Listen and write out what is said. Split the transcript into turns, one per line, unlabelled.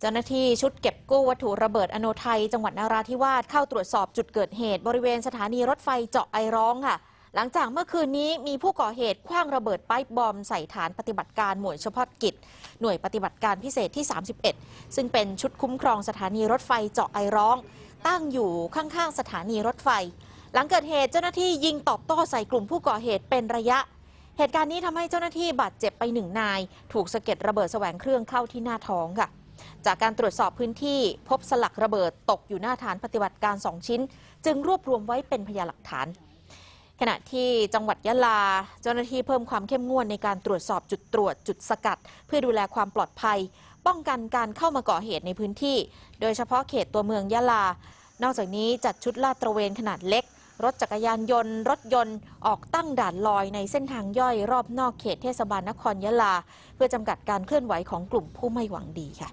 เจ้าหน้าที่ชุดเก็บกู้วัตถุระเบิดอโนไทย จังหวัดนาราธิวาสเข้าตรวจสอบจุดเกิดเหตุ บริเวณสถานีรถไฟเจาะไอร้องค่ะ หลังจากเมื่อคืนนี้มีผู้ก่อเหตุคว้างระเบิดไปบอมใส่ฐานปฏิบัติการหน่วยเฉพาะกิจ หน่วยปฏิบัติการพิเศษที่ 31 ซึ่งเป็นชุดคุ้มครองสถานีรถไฟเจาะไอร้อง ตั้งอยู่ข้างๆสถานีรถไฟ หลังเกิดเหตุเจ้าหน้าที่ยิงตอบโต้ใส่กลุ่มผู้ก่อเหตุเป็นระยะ เหตุการณ์นี้ทำให้เจ้าหน้าที่บาดเจ็บไปหนึ่งนาย ถูกสะเก็ดระเบิดแสวงเครื่องเข้าที่หน้าท้องค่ะ จากการตรวจสอบพื้นที่พบสลักระเบิดตกอยู่หน้าฐานปฏิบัติการ 2 ชิ้น จึงรวบรวมไว้เป็นพยานหลักฐาน ขณะที่จังหวัดยะลา เจ้าหน้าที่เพิ่มความเข้มงวดในการตรวจสอบจุดตรวจจุดสกัด เพื่อดูแลความปลอดภัย ป้องกันการเข้ามาก่อเหตุในพื้นที่ โดยเฉพาะเขตตัวเมืองยะลา นอกจากนี้จัดชุดลาดตระเวนขนาดเล็กรถจักรยานยนต์ รถยนต์ออกตั้งด่านลอยในเส้นทางย่อยรอบนอกเขตเทศบาลนครยะลา เพื่อจำกัดการเคลื่อนไหวของกลุ่มผู้ไม่หวังดีค่ะ